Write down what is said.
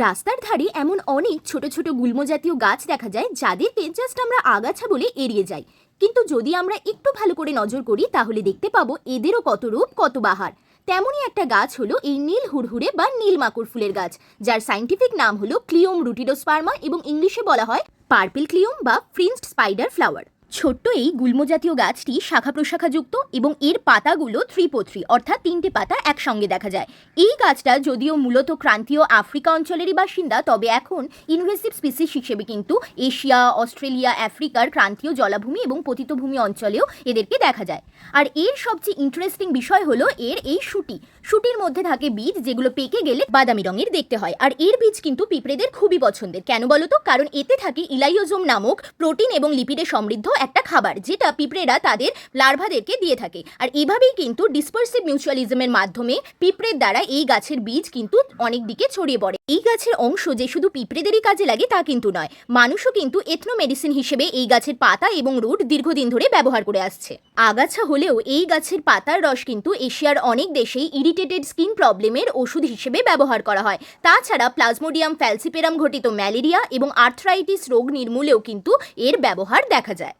রাস্তার ধারে এমন অনেক ছোট ছোট গুল্ম জাতীয় গাছ দেখা যায় যাদেরকে জাস্ট আমরা আগাছা বলে এড়িয়ে যাই। কিন্তু যদি আমরা একটু ভালো করে নজর করি, তাহলে দেখতে পাবো এদেরও কত রূপ, কত বাহার। তেমনই একটা গাছ হলো এই নীল হুড়হুড়ে বা নীল মাকড় ফুলের গাছ, যার সাইন্টিফিক নাম হলো ক্লিওম রুটিডোস্পার্মা এবং ইংলিশে বলা হয় পার্পল ক্লিওম বা ফ্রিন্সড স্পাইডার ফ্লাওয়ার ছোট্ট এই গুল্ম জাতীয় গাছটি শাখা প্রশাখাযুক্ত এবং এর পাতাগুলো থ্রিপোথ্রি অর্থাৎ তিনটে পাতা একসঙ্গে দেখা যায়। এই গাছটা যদিও মূলত ক্রান্তীয় আফ্রিকা অঞ্চলেরই বাসিন্দা, তবে এখন ইনভেসিভ স্পিসিস হিসেবে কিন্তু এশিয়া, অস্ট্রেলিয়া, আফ্রিকার ক্রান্তীয় জলাভূমি এবং পতিতভূমি অঞ্চলেও এদেরকে দেখা যায়। আর এর সবচেয়ে ইন্টারেস্টিং বিষয় হলো এর এই শুটি শুটির মধ্যে থাকে বীজ যেগুলো পেকে গেলে বাদামি রঙের দেখতে হয়। আর এর বীজ কিন্তু পিঁপড়েদের খুবই পছন্দের। কেন বলো তো? কারণ এতে থাকে ইলাইওজোম নামক প্রোটিন এবং লিপিডে সমৃদ্ধ একটা খাবার যেটা পিঁপড়েরা তাদের লার্ভাদেরকে দিয়ে থাকে। আর এভাবেই কিন্তু ডিসপার্সিভ মিউচুয়ালিজমের মাধ্যমে পিঁপড়ের দ্বারা এই গাছের বীজ কিন্তু অনেক দিকে ছড়িয়ে পড়ে। এই গাছের অংশ যে শুধু পিঁপড়েদেরই কাজে লাগে তা কিন্তু নয়, মানুষও কিন্তু এথনো মেডিসিন হিসেবে এই গাছের পাতা এবং রুট দীর্ঘদিন ধরে ব্যবহার করে আসছে। আগাছা হলেও এই গাছের পাতার রস কিন্তু এশিয়ার অনেক দেশেই ইরিটেটেড স্কিন প্রবলেমের ওষুধ হিসেবে ব্যবহার করা হয়। তাছাড়া প্লাজমোডিয়াম ফ্যালসিপেরাম ঘটিত ম্যালেরিয়া এবং আর্থ্রাইটিস রোগ নির্মূলেও কিন্তু এর ব্যবহার দেখা যায়।